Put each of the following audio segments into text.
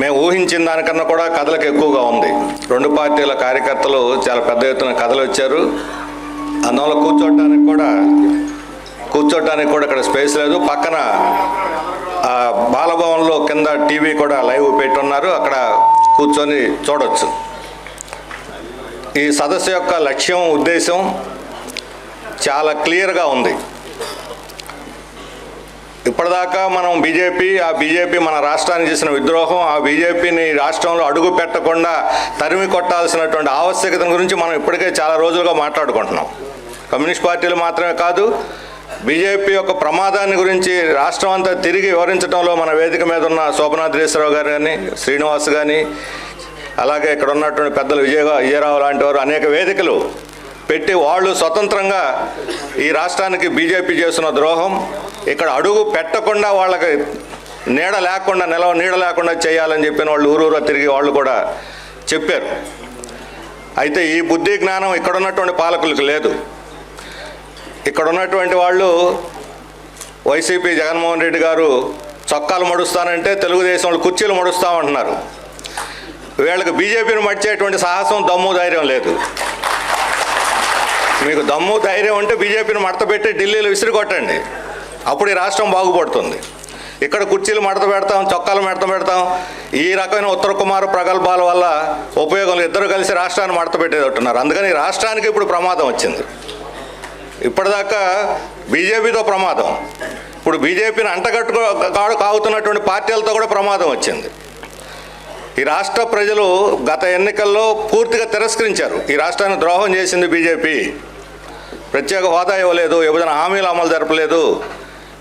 మేము ఊహించిన దానికన్నా కూడా కథలకు ఎక్కువగా ఉంది. రెండు పార్టీల కార్యకర్తలు చాలా పెద్ద ఎత్తున కథలు వచ్చారు. అందువల్ల కూర్చోవడానికి కూడా కూర్చోవడానికి కూడా ఇక్కడ స్పేస్ లేదు. పక్కన బాలభవన్లో కింద టీవీ కూడా లైవ్ పెట్టున్నారు. అక్కడ కూర్చొని చూడవచ్చు ఈ సదస్సు యొక్క లక్ష్యం ఉద్దేశం చాలా క్లియర్గా ఉంది. ఇప్పటిదాకా మనం బీజేపీ ఆ బీజేపీ మన రాష్ట్రానికి చేసిన విద్రోహం ఆ బీజేపీని రాష్ట్రంలో అడుగు పెట్టకుండా తరిమి కొట్టాల్సినటువంటి ఆవశ్యకత గురించి మనం ఇప్పటికే చాలా రోజులుగా మాట్లాడుకుంటున్నాం. కమ్యూనిస్ట్ పార్టీలు మాత్రమే కాదు బీజేపీ యొక్క ప్రమాదాన్ని గురించి రాష్ట్రం అంతా తిరిగి వివరించడంలో మన వేదిక మీద ఉన్న శోభనాథ్రేశ్వరరావు గారు కానీ శ్రీనివాస్ కానీ అలాగే ఇక్కడ ఉన్నటువంటి పెద్దలు విజయ విజయరావు లాంటి వారు అనేక వేదికలు పెట్టి వాళ్ళు స్వతంత్రంగా ఈ రాష్ట్రానికి బీజేపీ చేస్తున్న ద్రోహం ఇక్కడ అడుగు పెట్టకుండా వాళ్ళకి నీడ లేకుండా నిలవ నీడ లేకుండా చేయాలని చెప్పిన వాళ్ళు ఊరూరా తిరిగి వాళ్ళు కూడా చెప్పారు. అయితే ఈ బుద్ధి జ్ఞానం ఇక్కడ ఉన్నటువంటి పాలకులకు లేదు. ఇక్కడ ఉన్నటువంటి వాళ్ళు వైసీపీ జగన్మోహన్ రెడ్డి గారు చొక్కాలు మడుస్తానంటే తెలుగుదేశం వాళ్ళు కుర్చీలు మడుస్తామంటున్నారు. వీళ్ళకి బీజేపీని మడిచేటువంటి సాహసం దమ్ము ధైర్యం లేదు. మీకు దమ్ము ధైర్యం ఉంటే బీజేపీని మడతపెట్టి ఢిల్లీలో విసిరి కొట్టండి అప్పుడు ఈ రాష్ట్రం బాగుపడుతుంది. ఇక్కడ కుర్చీలు మడత పెడతాం చొక్కాలు మడత పెడతాం. ఈ రకమైన ఉత్తర కుమార్ ప్రగల్భాల వల్ల ఉపయోగం ఇద్దరు కలిసి రాష్ట్రాన్ని మడత పెట్టేటట్టున్నారు. అందుకని ఈ రాష్ట్రానికి ఇప్పుడు ప్రమాదం వచ్చింది. ఇప్పటిదాకా బీజేపీతో ప్రమాదం. ఇప్పుడు బీజేపీని అంటగట్టుకో కాడు కాగుతున్నటువంటి పార్టీలతో కూడా ప్రమాదం వచ్చింది. ఈ రాష్ట్ర ప్రజలు గత ఎన్నికల్లో పూర్తిగా తిరస్కరించారు. ఈ రాష్ట్రాన్ని ద్రోహం చేసింది బీజేపీ. ప్రత్యేక హోదా ఇవ్వలేదు విభజన హామీలు అమలు జరపలేదు.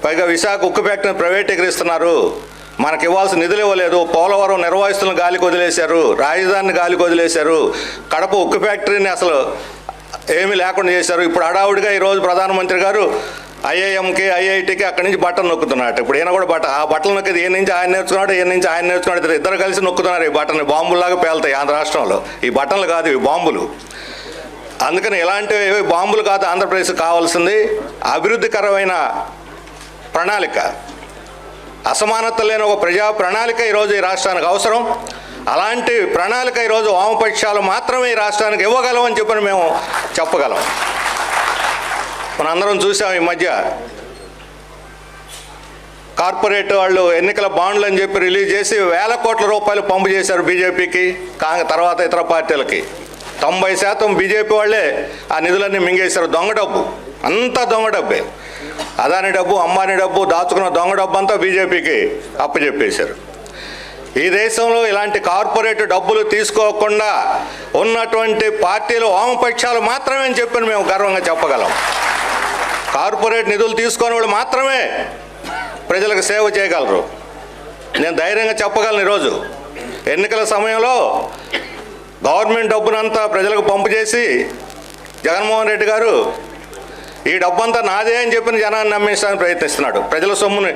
పైగా విశాఖ ఉక్కు ఫ్యాక్టరీని ప్రైవేటీకరిస్తున్నారు. మనకి ఇవ్వాల్సిన నిధులు ఇవ్వలేదు. పోలవరం నిర్వాహిస్తులను గాలికి వదిలేశారు రాజధానిని గాలికి వదిలేశారు కడప ఉక్కు ఫ్యాక్టరీని అసలు ఏమీ లేకుండా చేశారు. ఇప్పుడు హడావుడిగా ఈరోజు ప్రధానమంత్రి గారు ఐఐఎంకి ఐఐటికి అక్కడి నుంచి బట్టలు నొక్కుతున్నాడు ఇప్పుడు ఈయన కూడా బట్ట ఆ బట్టలు నొక్కేది ఈయన నుంచి ఆయన నేర్చుకున్నాడు ఈయన నుంచి ఆయన నేర్చుకున్నాడు. ఇద్దరు- ఇద్దరు కలిసి నొక్కుతున్నారు. ఈ బట్టని బాంబుల్లాగా పేలుతాయి ఆంధ్ర రాష్ట్రంలో. ఈ బట్టలు కాదు ఇవి బాంబులు. అందుకని ఇలాంటివి బాంబులు కాదు ఆంధ్రప్రదేశ్ కావాల్సింది. అభివృద్ధికరమైన ప్రణాళిక. అసమానత లేని ఒక ప్రజా ప్రణాళిక ఈరోజు ఈ రాష్ట్రానికి అవసరం. అలాంటి ప్రణాళిక ఈరోజు వామపక్షాలు మాత్రమే ఈ రాష్ట్రానికి ఇవ్వగలం అని చెప్పని మేము చెప్పగలం. మనందరం చూసాం ఈ మధ్య కార్పొరేట్ వాళ్ళు ఎన్నికల బాండ్లు అని చెప్పి రిలీజ్ చేసి వేల కోట్ల రూపాయలు పంపు చేశారు బీజేపీకి కాంగ్రెస్ తర్వాత ఇతర పార్టీలకి. తొంభై శాతం బీజేపీ వాళ్ళే ఆ నిధులన్నీ మింగేశారు. దొంగ డబ్బు. అంతా దొంగ డబ్బే. అదాని డబ్బు అంబానీ డబ్బు దాచుకున్న దొంగ డబ్బు అంతా బీజేపీకి అప్పచెప్పేశారు ఈ దేశంలో ఇలాంటి కార్పొరేట్ డబ్బులు తీసుకోకుండా ఉన్నటువంటి పార్టీలు వామపక్షాలు మాత్రమే అని చెప్పి మేము గర్వంగా చెప్పగలం. కార్పొరేట్ నిధులు తీసుకొని వాళ్ళు మాత్రమే ప్రజలకు సేవ చేయగలరు. నేను ధైర్యంగా చెప్పగలను ఈరోజు. ఎన్నికల సమయంలో గవర్నమెంట్ డబ్బునంతా ప్రజలకు పంపు చేసి జగన్మోహన్ రెడ్డి గారు ఈ డబ్బంతా నాదే అని చెప్పిన జనాన్ని నమ్మించడానికి ప్రయత్నిస్తున్నాడు. ప్రజల సొమ్ముని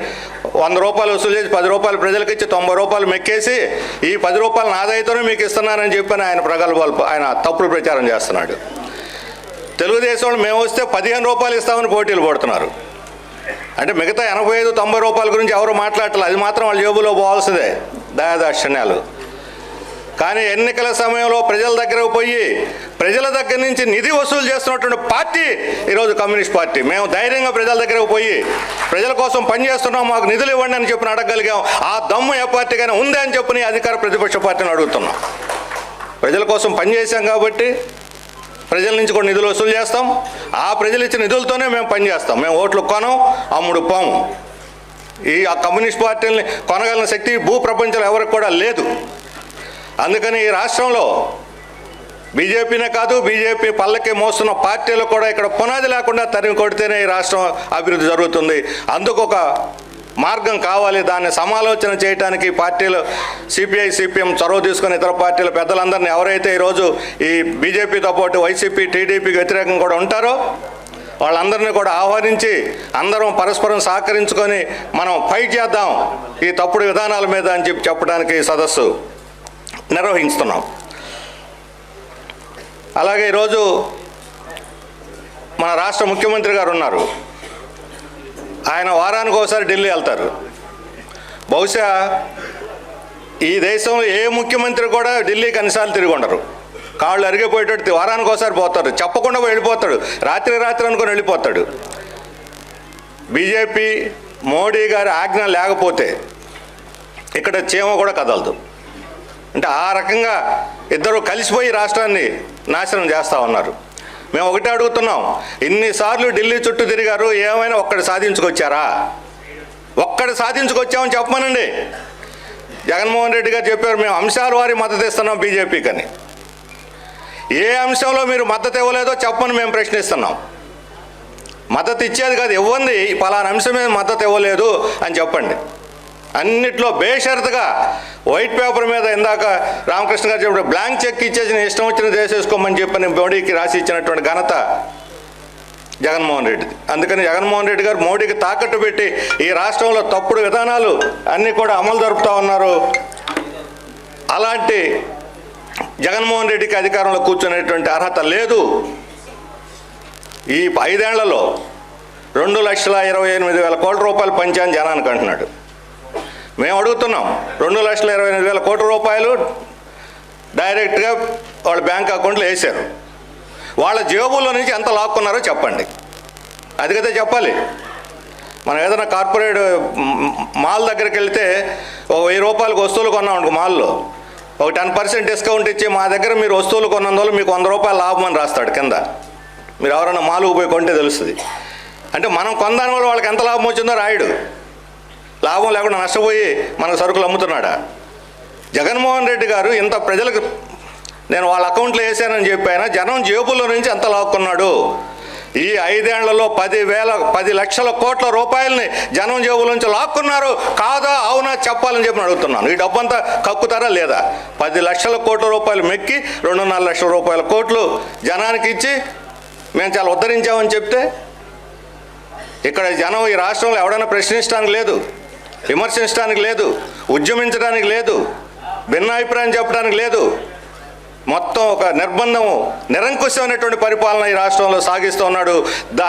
వంద రూపాయలు వసూలు చేసి పది రూపాయలు ప్రజలకు ఇచ్చి తొంభై రూపాయలు మెక్కేసి ఈ పది రూపాయలు నాదైతేనే మీకు ఇస్తున్నానని చెప్పని ఆయన ప్రగల్భాలు ఆయన తప్పుడు ప్రచారం చేస్తున్నాడు. తెలుగుదేశం వాళ్ళు మేము వస్తే పదిహేను రూపాయలు ఇస్తామని పోటీలు పడుతున్నారు. అంటే మిగతా ఎనభై ఐదు తొంభై రూపాయల గురించి ఎవరు మాట్లాడలేదు అది మాత్రం వాళ్ళ జేబులో పోవాల్సిందే. దయాదాక్షిణ్యాలు. కానీ ఎన్నికల సమయంలో ప్రజల దగ్గరకు పోయి ప్రజల దగ్గర నుంచి నిధి వసూలు చేస్తున్నటువంటి పార్టీ ఈరోజు కమ్యూనిస్ట్ పార్టీ. మేము ధైర్యంగా ప్రజల దగ్గరకు పోయి ప్రజల కోసం పనిచేస్తున్నాం మాకు నిధులు ఇవ్వండి అని చెప్పిన అడగగలిగాం. ఆ దమ్ము ఏ పార్టీకైనా ఉంది అని చెప్పి అధికార ప్రతిపక్ష పార్టీని అడుగుతున్నాం. ప్రజల కోసం పనిచేశాం కాబట్టి ప్రజల నుంచి కూడా నిధులు వసూలు చేస్తాం. ఆ ప్రజలు ఇచ్చిన నిధులతోనే మేము పనిచేస్తాం. మేము ఓట్లు కొనం అమ్ముడు పాము ఈ ఆ కమ్యూనిస్ట్ పార్టీని కొనగలిగిన శక్తి భూ ప్రపంచంలో ఎవరికి కూడా లేదు. అందుకని ఈ రాష్ట్రంలో బీజేపీనే కాదు బీజేపీ పల్లకి మోస్తున్న పార్టీలు కూడా ఇక్కడ పునాది లేకుండా తరిమి కొడితేనే ఈ రాష్ట్రం అభివృద్ధి జరుగుతుంది. అందుకు ఒక మార్గం కావాలి దాన్ని సమాలోచన చేయడానికి పార్టీలు సిపిఐ సిపిఎం చొరవ తీసుకుని ఇతర పార్టీల పెద్దలందరినీ ఎవరైతే ఈరోజు ఈ బీజేపీతో పాటు వైసీపీ టీడీపీకి వ్యతిరేకంగా కూడా ఉంటారో వాళ్ళందరినీ కూడా ఆహ్వానించి అందరం పరస్పరం సహకరించుకొని మనం ఫైట్ చేద్దాం ఈ తప్పుడు విధానాల మీద అని చెప్పి చెప్పడానికి సదస్సు. నిర్వహిస్తున్నాం. అలాగే ఈరోజు మన రాష్ట్ర ముఖ్యమంత్రి గారు ఉన్నారు. ఆయన వారానికి ఒకసారి ఢిల్లీ వెళ్తారు. బహుశా ఈ దేశంలో ఏ ముఖ్యమంత్రి కూడా ఢిల్లీకి అన్నిసార్లు తిరిగి ఉండరు. కాళ్ళు అరిగిపోయేటట్టు వారానికి ఒకసారి పోతాడు చెప్పకుండా వెళ్ళిపోతాడు. రాత్రి రాత్రి అనుకుని వెళ్ళిపోతాడు. బీజేపీ మోడీ గారి ఆజ్ఞ లేకపోతే ఇక్కడ చీమ కూడా కదలదు. అంటే ఆ రకంగా ఇద్దరు కలిసిపోయి రాష్ట్రాన్ని నాశనం చేస్తూ ఉన్నారు. మేము ఒకటే అడుగుతున్నాం ఇన్నిసార్లు ఢిల్లీ చుట్టూ తిరిగారు ఏమైనా ఒక్కడు సాధించుకొచ్చారా? ఒక్కడు సాధించుకొచ్చామని చెప్పమనండి. జగన్మోహన్ రెడ్డి గారు చెప్పారు మేము అంశాల వారి మద్దతు ఇస్తున్నాం బీజేపీకి అని ఏ అంశంలో మీరు మద్దతు ఇవ్వలేదో చెప్పమని మేము ప్రశ్నిస్తున్నాం. మద్దతు ఇచ్చేది కాదు ఇవ్వండి పలానా అంశం మీద మద్దతు ఇవ్వలేదు అని చెప్పండి. అన్నిట్లో బేషరతుగా వైట్ పేపర్ మీద ఇందాక రామకృష్ణ గారు చెప్పిన బ్లాంక్ చెక్ ఇచ్చేసి ఇష్టం వచ్చిన దేశేసుకోమని చెప్పని మోడీకి రాసి ఇచ్చినటువంటి ఘనత జగన్మోహన్ రెడ్డిది. అందుకని జగన్మోహన్ రెడ్డి గారు మోడీకి తాకట్టు పెట్టి ఈ రాష్ట్రంలో తప్పుడు విధానాలు అన్నీ కూడా అమలు జరుపుతూ ఉన్నారు. అలాంటి జగన్మోహన్ రెడ్డికి అధికారంలో కూర్చునేటువంటి అర్హత లేదు. ఈ ఐదేళ్ళలో రెండు లక్షల ఇరవై ఎనిమిది వేల కోట్ల రూపాయలు పంచాయని జనానికి అంటున్నాడు. మేము అడుగుతున్నాం. రెండు లక్షల ఇరవై ఎనిమిది వేల కోట్ల రూపాయలు డైరెక్ట్గా వాళ్ళ బ్యాంక్ అకౌంట్లో వేశారు. వాళ్ళ జేబుల్లో నుంచి ఎంత లాక్కున్నారో చెప్పండి. అది కదా చెప్పాలి. మనం ఏదైనా కార్పొరేట్ మాల్ దగ్గరికి వెళ్తే ఒక వెయ్యి రూపాయలకు వస్తువులు కొన్నాం అనుకో మాల్లో. ఒక టెన్ పర్సెంట్ డిస్కౌంట్ ఇచ్చి మా దగ్గర మీరు వస్తువులు కొన్నందువల్ల మీకు వంద రూపాయలు లాభం అని రాస్తాడు కింద. మీరు ఎవరైనా మాలుకు పోయి కొంటే తెలుస్తుంది. అంటే మనం కొందాని వల్ల వాళ్ళకి ఎంత లాభం వచ్చిందో రాయడు. లాభం లేకుండా నష్టపోయి మనకు సరుకులు అమ్ముతున్నాడా? జగన్మోహన్ రెడ్డి గారు ఇంత ప్రజలకు నేను వాళ్ళ అకౌంట్లో వేసానని చెప్పాను జనం జేబుల్లో నుంచి ఎంత లాక్కున్నాడు. ఈ ఐదేళ్ళలో పదివేల పది లక్షల కోట్ల రూపాయలని జనం జేబుల నుంచి లాక్కున్నారు. కాదా? అవునా? చెప్పాలని చెప్పి అడుగుతున్నాను. ఈ డబ్బంతా కక్కుతారా లేదా? పది లక్షల కోట్ల రూపాయలు మెక్కి రెండున్నర లక్షల రూపాయల కోట్లు జనానికి ఇచ్చి మేము చాలా ఉద్ధరించామని చెప్తే ఇక్కడ జనం ఈ రాష్ట్రంలో ఎవడైనా ప్రశ్నించడానికి లేదు. విమర్శించడానికి లేదు ఉద్యమించడానికి లేదు భిన్నాభిప్రాయం చెప్పడానికి లేదు. మొత్తం ఒక నిర్బంధము నిరంకుశమైనటువంటి పరిపాలన ఈ రాష్ట్రంలో సాగిస్తూ ఉన్నాడు.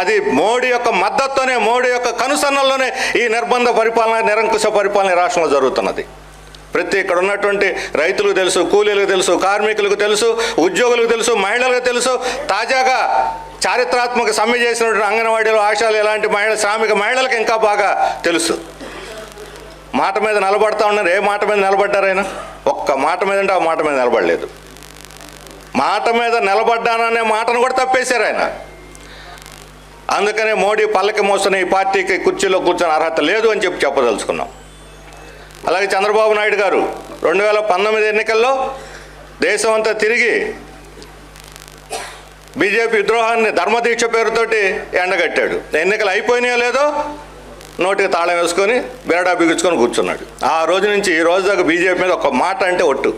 అది మోడీ యొక్క మద్దతుతోనే మోడీ యొక్క కనుసన్నల్లోనే ఈ నిర్బంధ పరిపాలన నిరంకుశ పరిపాలన ఈ రాష్ట్రంలో జరుగుతున్నది. ప్రతి ఇక్కడ ఉన్నటువంటి రైతులకు తెలుసు కూలీలకు తెలుసు కార్మికులకు తెలుసు ఉద్యోగులకు తెలుసు మహిళలకు తెలుసు. తాజాగా చారిత్రాత్మక సమ్మె చేసినటువంటి అంగన్వాడీలు ఆశాలు ఇలాంటి మహిళ శ్రామిక మహిళలకు ఇంకా బాగా తెలుసు. మాట మీద నిలబడతా ఉన్నారు. ఏ మాట మీద నిలబడ్డారు ఆయన? ఒక్క మాట మీద అంటే ఆ మాట మీద నిలబడలేదు. మాట మీద నిలబడ్డాననే మాటను కూడా తప్పేశారు ఆయన. అందుకనే మోడీ పల్లకి మోస్తున్న ఈ పార్టీకి కుర్చీలో కూర్చొని అర్హత లేదు అని చెప్పి చెప్పదలుచుకున్నాం. అలాగే చంద్రబాబు నాయుడు గారు రెండు వేల పంతొమ్మిది ఎన్నికల్లో దేశం అంతా తిరిగి బీజేపీ విద్రోహాన్ని ధర్మదీక్ష పేరుతోటి ఎండగట్టాడు. ఎన్నికలు అయిపోయినాయో లేదో నోటికి తాళం వేసుకొని బేడా బిగుచుకొని కూర్చున్నాడు. ఆ రోజు నుంచి ఈ రోజు దాకా బీజేపీ మీద ఒక మాట అంటే ఒట్టు.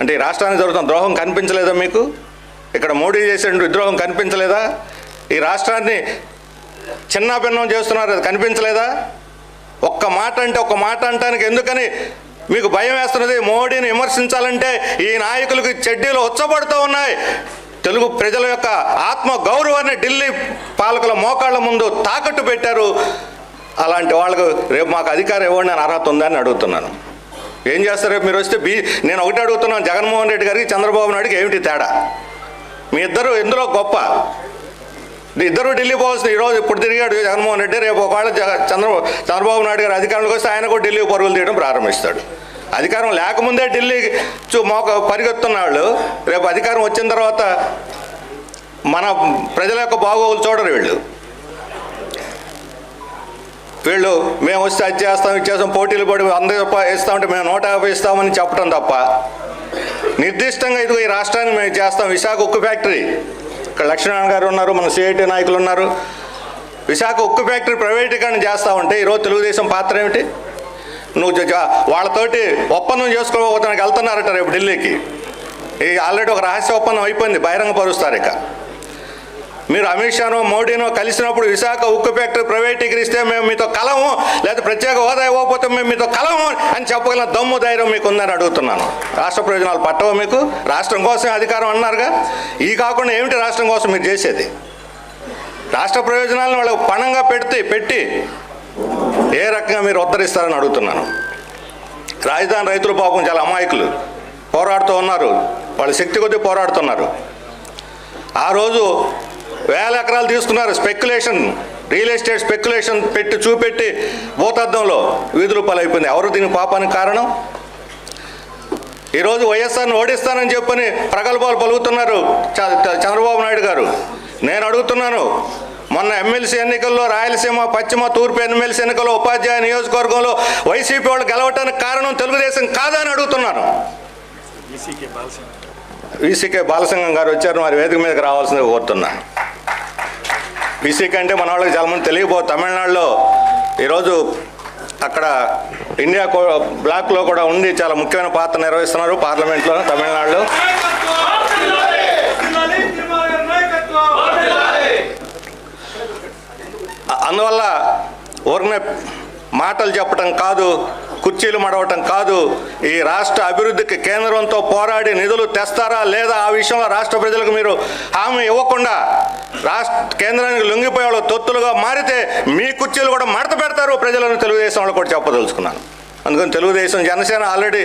అంటే ఈ రాష్ట్రానికి జరుగుతున్న ద్రోహం కనిపించలేదా మీకు? ఇక్కడ మోడీ చేసే విద్రోహం కనిపించలేదా? ఈ రాష్ట్రాన్ని చిన్నాభిన్నం చేస్తున్నారు అది కనిపించలేదా? ఒక్క మాట అంటే ఒక్క మాట అంటానికి ఎందుకని మీకు భయం వేస్తున్నది? మోడీని విమర్శించాలంటే ఈ నాయకులకు చెడ్డీలు ఉచ్చబడుతూ ఉన్నాయి. తెలుగు ప్రజల యొక్క ఆత్మ గౌరవాన్ని ఢిల్లీ పాలకుల మోకాళ్ళ ముందు తాకట్టు పెట్టారు. అలాంటి వాళ్ళకు రేపు మాకు అధికారం ఇవ్వండి అని అర్హత ఉందని అడుగుతున్నాను. ఏం చేస్తారు రేపు మీరు వస్తే బీ నేను ఒకటి అడుగుతున్నాను జగన్మోహన్ రెడ్డి గారికి చంద్రబాబు నాయుడికి ఏమిటి తేడా? మీ ఇద్దరు ఎందులో గొప్ప? ఇద్దరు ఢిల్లీ పోవాల్సిన ఈరోజు ఇప్పుడు తిరిగాడు జగన్మోహన్ రెడ్డి రేపు ఒకవేళ చంద్ర చంద్రబాబు నాయుడు గారు అధికారంలోకి వస్తే ఆయన కూడా ఢిల్లీ పరుగులు తీయడం ప్రారంభిస్తాడు. అధికారం లేకముందే ఢిల్లీ చూ మోక పరిగెత్తున్న వాళ్ళు రేపు అధికారం వచ్చిన తర్వాత మన ప్రజల యొక్క బాగోగులు చూడరు వీళ్ళు. వీళ్ళు మేము వస్తే అది చేస్తాం ఇచ్చేస్తాం పోటీలు పడి వంద రూపాయలు ఇస్తామంటే మేము నూట యాభై ఇస్తామని చెప్పడం తప్ప. నిర్దిష్టంగా ఇదిగో ఈ రాష్ట్రాన్ని మేము చేస్తాం విశాఖ ఉక్కు ఫ్యాక్టరీ. ఇక్కడ లక్ష్మీనారాయణ గారు ఉన్నారు మన సిఐటి నాయకులు ఉన్నారు. విశాఖ ఉక్కు ఫ్యాక్టరీ ప్రైవేటీకరణ చేస్తామంటే ఈరోజు తెలుగుదేశం పాత్ర ఏమిటి? నువ్వు వాళ్ళతోటి ఒప్పందం చేసుకోబోతానికి వెళ్తున్నారట రేపు ఢిల్లీకి. ఈ ఆల్రెడీ ఒక రహస్య ఒప్పందం అయిపోయింది బహిరంగపరుస్తారు ఇక. మీరు అమిత్ షాను మోడీనో కలిసినప్పుడు విశాఖ ఉక్కు ఫ్యాక్టరీ ప్రైవేటీకరిస్తే మేము మీతో కలము లేదా ప్రత్యేక హోదా ఇవ్వకపోతే మేము మీతో కలము అని చెప్పగల దమ్ము ధైర్యం మీకు ఉందని అడుగుతున్నాను. రాష్ట్ర ప్రయోజనాలు పట్టవు మీకు? రాష్ట్రం కోసం అధికారం అన్నారుగా? ఈ కాకుండా ఏమిటి రాష్ట్రం కోసం మీరు చేసేది? రాష్ట్ర ప్రయోజనాలను వాళ్ళకు పణంగా పెడితే పెట్టి ఏ రకంగా మీరు ఉద్ధరిస్తారని అడుగుతున్నాను. రాజధాని రైతులు పాపం చాలా అమాయకులు. పోరాడుతూ ఉన్నారు. వాళ్ళ శక్తి కొద్దీ పోరాడుతున్నారు. ఆ రోజు వేల ఎకరాలు తీసుకున్నారు స్పెక్యులేషన్. రియల్ ఎస్టేట్ స్పెక్యులేషన్ పెట్టి చూపెట్టి భూతద్దంలో వీధులు పాలైపోయింది. ఎవరు దీని పాపానికి కారణం? ఈరోజు వైఎస్ఆర్ని ఓడిస్తానని చెప్పని ప్రగల్భాలు పలుకుతున్నారు చ- చంద్రబాబు నాయుడు గారు. నేను అడుగుతున్నాను మొన్న ఎమ్మెల్సీ ఎన్నికల్లో రాయలసీమ పశ్చిమ తూర్పు ఎమ్మెల్సీ ఎన్నికల్లో ఉపాధ్యాయ నియోజకవర్గంలో వైసీపీ వాళ్ళు గెలవటానికి కారణం తెలుగుదేశం కాదని అడుగుతున్నాను వీసీకే బాలసింగం. గారు వచ్చారు మరి వేదిక మీదకి రావాల్సింది కోరుతున్నాను వీసీకే అంటే మన వాళ్ళకి చాలా మంది తెలియబో తమిళనాడులో ఈరోజు అక్కడ ఇండియా బ్లాక్లో కూడా ఉండి చాలా ముఖ్యమైన పాత్ర నిర్వహిస్తున్నారు పార్లమెంట్లో తమిళనాడులో. అందువల్ల ఊరినే మాటలు చెప్పటం కాదు కుర్చీలు మడవటం కాదు ఈ రాష్ట్ర అభివృద్ధికి కేంద్రంతో పోరాడి నిధులు తెస్తారా లేదా ఆ విషయంలో రాష్ట్ర ప్రజలకు మీరు హామీ ఇవ్వకుండా రాష్ట్ర కేంద్రానికి లొంగిపోయే వాళ్ళు తొత్తులుగా మారితే మీ కుర్చీలు కూడా మడత పెడతారు ప్రజలను తెలుగుదేశం వాళ్ళు కూడా చెప్పదలుచుకున్నాను. అందుకని తెలుగుదేశం జనసేన ఆల్రెడీ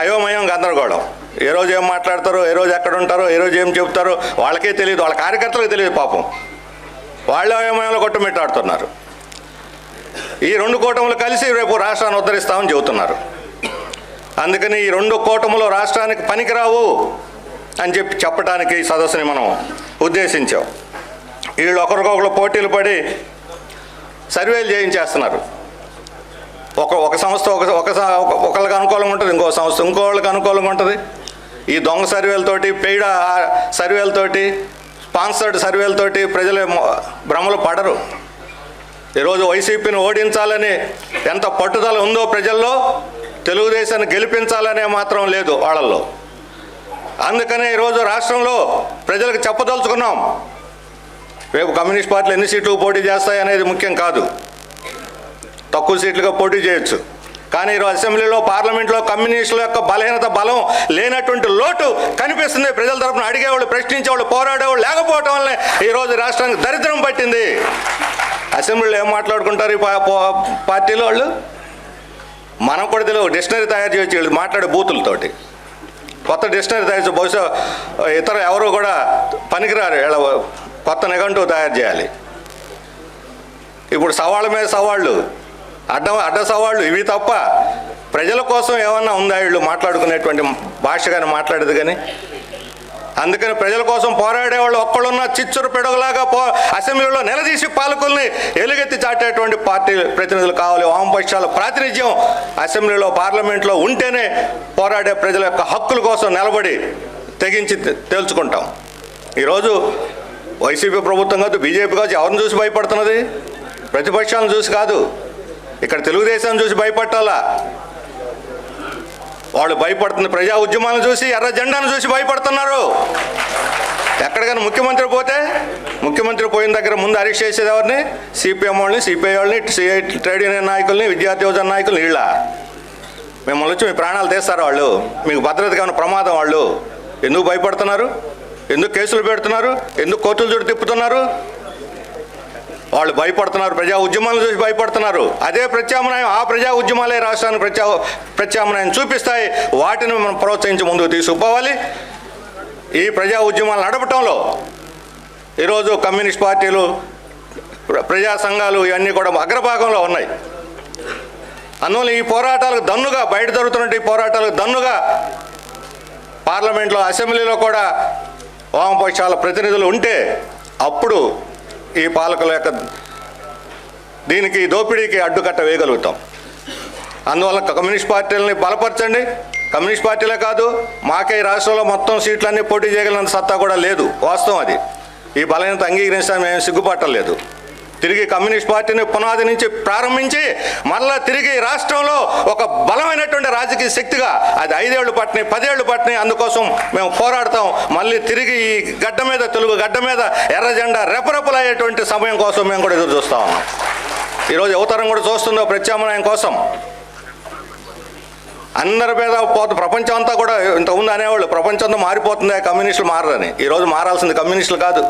అయోమయం గందరగోళం. ఏ రోజు ఏం మాట్లాడతారో ఏ రోజు ఎక్కడ ఉంటారో ఏ రోజు ఏం చెప్తారో వాళ్ళకే తెలియదు వాళ్ళ కార్యకర్తలకు తెలియదు పాపం. వాళ్ళ ఏమైనా కొట్టుమిట్టాడుతున్నారు. ఈ రెండు కూటములు కలిసి రేపు రాష్ట్రాన్ని ఉద్ధరిస్తామని చెబుతున్నారు. అందుకని ఈ రెండు కూటములు రాష్ట్రానికి పనికిరావు అని చెప్పి చెప్పడానికి ఈ సదస్సుని మనం ఉద్దేశించాం. వీళ్ళు ఒకరికొకరు పోటీలు పడి సర్వేలు చేయించేస్తున్నారు. ఒక ఒక సంస్థ ఒక ఒక ఒకళ్ళకి అనుకూలంగా ఉంటుంది ఇంకో సంస్థ ఇంకో వాళ్ళకి అనుకూలంగా ఉంటుంది. ఈ దొంగ సర్వేలతోటి పేడ సర్వేలతోటి స్పాన్సర్డ్ సర్వేలతోటి ప్రజలు భ్రమలు పడరు. ఈరోజు వైసీపీని ఓడించాలని ఎంత పట్టుదల ఉందో ప్రజల్లో తెలుగుదేశాన్ని గెలిపించాలనే మాత్రం లేదు వాళ్ళల్లో. అందుకనే ఈరోజు రాష్ట్రంలో ప్రజలకు చెప్పదలుచుకున్నాం. రేపు కమ్యూనిస్ట్ పార్టీలు ఎన్ని సీట్లు పోటీ చేస్తాయి అనేది ముఖ్యం కాదు. తక్కువ సీట్లుగా పోటీ చేయొచ్చు. కానీ ఈరోజు అసెంబ్లీలో పార్లమెంట్లో కమ్యూనిస్టుల యొక్క బలహీనత బలం లేనటువంటి లోటు కనిపిస్తుంది. ప్రజల తరపున అడిగేవాళ్ళు ప్రశ్నించేవాళ్ళు పోరాడేవాళ్ళు లేకపోవటం వల్లనే ఈరోజు రాష్ట్రానికి దరిద్రం పట్టింది. అసెంబ్లీలో ఏం మాట్లాడుకుంటారు పార్టీలో వాళ్ళు? మనం కూడా తెలియదు డిక్షనరీ తయారు చేయొచ్చు వీళ్ళు మాట్లాడే బూతులతోటి. కొత్త డిక్షనరీ తయారు చేసి బహుశా ఇతర ఎవరు కూడా పనికిరారు. వీళ్ళ కొత్త నిఘంటువు తయారు చేయాలి. ఇప్పుడు సవాళ్ళ మీద సవాళ్ళు. అడ్డ అడ్డ సవాళ్ళు ఇవి తప్ప ప్రజల కోసం ఏమన్నా ఉందా వీళ్ళు మాట్లాడుకునేటువంటి భాష కానీ మాట్లాడేది కానీ అందుకని ప్రజల కోసం పోరాడేవాళ్ళు ఒక్కళ్ళున్నా చిచ్చురు పెడగలాగా పో అసెంబ్లీలో నిలదీసి పాలకుల్ని ఎలుగెత్తి చాటేటువంటి పార్టీ ప్రతినిధులు కావాలి. వామపక్షాల ప్రాతినిధ్యం అసెంబ్లీలో పార్లమెంట్లో ఉంటేనే పోరాడే ప్రజల యొక్క హక్కుల కోసం నిలబడి తెగించి తేల్చుకుంటాం. ఈరోజు వైసీపీ ప్రభుత్వం కాదు బీజేపీ కాదు ఎవరిని చూసి భయపడుతున్నది? ప్రతిపక్షాలను చూసి కాదు. ఇక్కడ తెలుగుదేశం చూసి భయపట్టాలా? వాళ్ళు భయపడుతున్న ప్రజా ఉద్యమాలను చూసి ఎర్ర జెండాను చూసి భయపడుతున్నారు. ఎక్కడికైనా ముఖ్యమంత్రి పోతే ముఖ్యమంత్రి పోయిన దగ్గర ముందు అరెస్ట్ చేసేది ఎవరిని? సిపిఎం వాళ్ళని సిపిఐ వాళ్ళని సిఐ ట్రేడ్ యూనియన్ నాయకుల్ని విద్యార్థి యువజన నాయకుల్ని వీళ్ళ. మిమ్మల్ని వచ్చి మీ ప్రాణాలు తీస్తారు వాళ్ళు. మీకు భద్రతగా ఉన్న ప్రమాదం వాళ్ళు. ఎందుకు భయపడుతున్నారు? ఎందుకు కేసులు పెడుతున్నారు? ఎందుకు కోర్టులు చుట్టూ తిప్పుతున్నారు? వాళ్ళు భయపడుతున్నారు ప్రజా ఉద్యమాలను చూసి భయపడుతున్నారు. అదే ప్రత్యామ్నాయం ఆ ప్రజా ఉద్యమాలే రాష్ట్రానికి ప్రత్యా ప్రత్యామ్నాయం చూపిస్తాయి. వాటిని మనం ప్రోత్సహించి ముందుకు తీసుకుపోవాలి. ఈ ప్రజా ఉద్యమాలు నడపటంలో ఈరోజు కమ్యూనిస్ట్ పార్టీలు ప్రజా సంఘాలు ఇవన్నీ కూడా అగ్రభాగంలో ఉన్నాయి. అందువల్ల ఈ పోరాటాలకు దన్నుగా బయట జరుగుతున్న ఈ పోరాటాలకు దన్నుగా పార్లమెంట్లో అసెంబ్లీలో కూడా వామపక్షాల ప్రతినిధులు ఉంటే అప్పుడు ఈ పాలకుల యొక్క దీనికి దోపిడీకి అడ్డుకట్ట వేయగలుగుతాం. అందువల్ల కమ్యూనిస్ట్ పార్టీలని బలపరచండి. కమ్యూనిస్ట్ పార్టీలే కాదు మాకే ఈ రాష్ట్రంలో మొత్తం సీట్లన్నీ పోటీ చేయగలిగినంత సత్తా కూడా లేదు. వాస్తవం అది. ఈ బలహీనత అంగీకరించడానికి మేము సిగ్గుపట్టలేదు తిరిగి కమ్యూనిస్ట్ పార్టీని పునాది నుంచి ప్రారంభించి మళ్ళా తిరిగి రాష్ట్రంలో ఒక బలమైనటువంటి రాజకీయ శక్తిగా అది ఐదేళ్ళు పట్టినాయి పదేళ్ళు పట్టినాయి. అందుకోసం మేము పోరాడతాం. మళ్ళీ తిరిగి ఈ గడ్డ మీద తెలుగు గడ్డ మీద ఎర్ర జెండా రెపరెపలయ్యేటువంటి సమయం కోసం మేము కూడా ఎదురు చూస్తా ఉన్నాం. ఈరోజు యువతరం కూడా చూస్తుందో ప్రత్యామ్నాయం కోసం. అందరి మీద పోతే ప్రపంచం అంతా కూడా ఇంతకుముందు అనేవాళ్ళు ప్రపంచంతో అంతా మారిపోతుంది కమ్యూనిస్టులు మారని ఈరోజు మారాల్సింది కమ్యూనిస్టులు కాదు.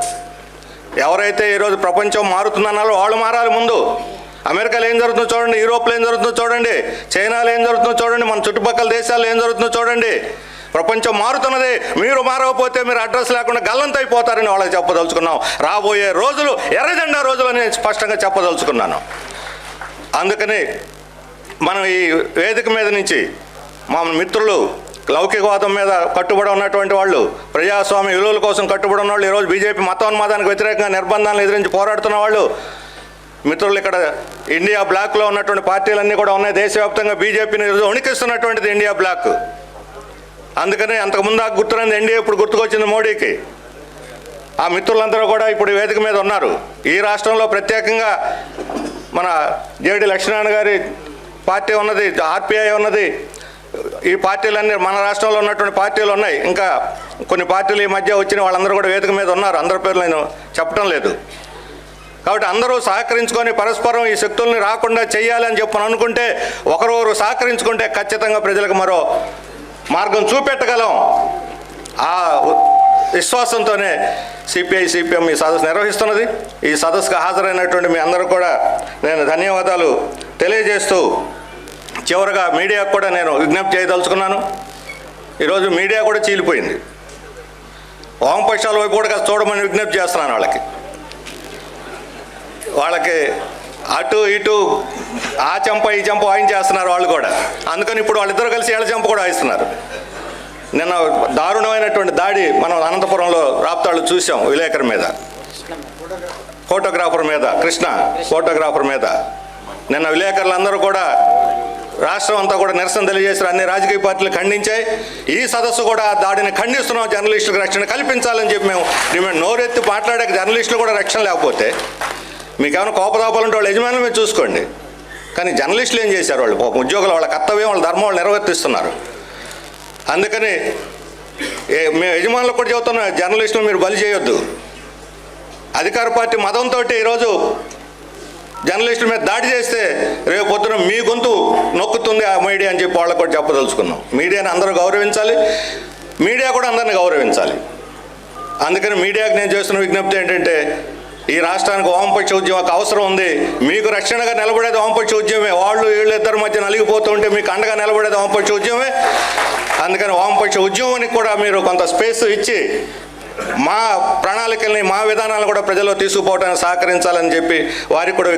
ఎవరైతే ఈరోజు ప్రపంచం మారుతుందన్నారో వాళ్ళు మారాలి ముందు. అమెరికాలో ఏం జరుగుతుందో చూడండి యూరోప్లో ఏం జరుగుతుందో చూడండి చైనాలో ఏం జరుగుతుందో చూడండి మన చుట్టుపక్కల దేశాల్లో ఏం జరుగుతుందో చూడండి. ప్రపంచం మారుతున్నది మీరు మారకపోతే మీరు అడ్రస్ లేకుండా గల్లంత అయిపోతారని వాళ్ళకి చెప్పదలుచుకున్నాం. రాబోయే రోజులు ఎర్రజెండా రోజులు అని స్పష్టంగా చెప్పదలుచుకున్నాను. అందుకని మనం ఈ వేదిక మీద నుంచి మా మిత్రులు లౌకికవాదం మీద కట్టుబడి ఉన్నటువంటి వాళ్ళు ప్రజాస్వామ్య విలువల కోసం కట్టుబడి ఉన్న వాళ్ళు ఈరోజు బీజేపీ మతోన్మాదానికి వ్యతిరేకంగా నిర్బంధాలను ఎదిరించి పోరాడుతున్న వాళ్ళు మిత్రులు ఇక్కడ ఇండియా బ్లాక్లో ఉన్నటువంటి పార్టీలన్నీ కూడా ఉన్నాయి. దేశవ్యాప్తంగా బీజేపీని ఉణికిస్తున్నటువంటిది ఇండియా బ్లాక్. అందుకని అంతకుముందా ఆ గుర్తున్నది ఎన్డీఏ ఇప్పుడు గుర్తుకొచ్చింది మోడీకి. ఆ మిత్రులందరూ కూడా ఇప్పుడు వేదిక మీద ఉన్నారు. ఈ రాష్ట్రంలో ప్రత్యేకంగా మన జేడి లక్ష్మీనారాయణ గారి పార్టీ ఉన్నది ఆర్పిఐ ఉన్నది ఈ పార్టీలన్నీ మన రాష్ట్రంలో ఉన్నటువంటి పార్టీలు ఉన్నాయి. ఇంకా కొన్ని పార్టీలు ఈ మధ్య వచ్చిన వాళ్ళందరూ కూడా వేదిక మీద ఉన్నారు. అందరి పేర్లు నేను చెప్పడం లేదు. కాబట్టి అందరూ సహకరించుకొని పరస్పరం ఈ శక్తుల్ని రాకుండా చేయాలని చెప్పని అనుకుంటే ఒకరొకరు సహకరించుకుంటే ఖచ్చితంగా ప్రజలకు మరో మార్గం చూపెట్టగలం. ఆ విశ్వాసంతోనే సిపిఐ సిపిఎం ఈ సదస్సు నిర్వహిస్తున్నది. ఈ సదస్సుకు హాజరైనటువంటి మీ అందరూ కూడా నేను ధన్యవాదాలు తెలియజేస్తూ చివరగా మీడియాకు కూడా నేను విజ్ఞప్తి చేయదలుచుకున్నాను. ఈరోజు మీడియా కూడా చీలిపోయింది. వామపక్షాల వైపు కూడా చూడమని విజ్ఞప్తి చేస్తున్నాను వాళ్ళకి. వాళ్ళకి అటు ఇటు ఆ చెంప ఈ చెంప వాయించేస్తున్నారు వాళ్ళు కూడా. అందుకని ఇప్పుడు వాళ్ళిద్దరూ కలిసి ఏళ్ళ చెంప కూడా వాయిస్తున్నారు. నిన్న దారుణమైనటువంటి దాడి మనం అనంతపురంలో రాప్తాళ్ళు చూసాం విలేకరు మీద. ఫోటోగ్రాఫర్ మీద కృష్ణ ఫోటోగ్రాఫర్ మీద. నిన్న విలేకరులందరూ కూడా రాష్ట్రం అంతా కూడా నిరసన తెలియజేశారు. అన్ని రాజకీయ పార్టీలు ఖండించాయి. ఈ సదస్సు కూడా దాడిని ఖండిస్తున్నాం. జర్నలిస్టులకు రక్షణ కల్పించాలని చెప్పి మేము మేము నోరెత్తి మాట్లాడే జర్నలిస్టులు కూడా రక్షణ లేకపోతే మీకేమైనా కోపదాపాలంటే వాళ్ళ యజమానులు మీరు చూసుకోండి. కానీ జర్నలిస్టులు ఏం చేశారు? వాళ్ళు పాపం ఉద్యోగులు వాళ్ళ కర్తవ్యం వాళ్ళ ధర్మం వాళ్ళు నిర్వర్తిస్తున్నారు. అందుకని ఏ- మేము యజమానులకు కూడా చెబుతున్న జర్నలిస్టులు మీరు బలి చేయొద్దు. అధికార పార్టీ మతంతో ఈరోజు జర్నలిస్టుల మీద దాడి చేస్తే రేపు పొద్దున మీ గొంతు నొక్కుతుంది ఆ మీడియా అని చెప్పి వాళ్ళకు కూడా చెప్పదలుచుకున్నాం. మీడియాని అందరూ గౌరవించాలి. మీడియా కూడా అందరిని గౌరవించాలి. అందుకని మీడియాకి నేను చేస్తున్న విజ్ఞప్తి ఏంటంటే ఈ రాష్ట్రానికి వామపక్ష ఉద్యమం అవసరం ఉంది. మీకు రక్షణగా నిలబడేది వామపక్ష ఉద్యమే. వాళ్ళు వీళ్ళు ఇద్దరి మధ్య నలిగిపోతూ ఉంటే మీకు అండగా నిలబడేది వామపక్ష ఉద్యమే. అందుకని వామపక్ష ఉద్యమానికి కూడా మీరు కొంత స్పేస్ ఇచ్చి మా ప్రణాళికల్ని మా విధానాలను కూడా ప్రజల్లో తీసుకుపోవడానికి సహకరించాలని చెప్పి వారికి కూడా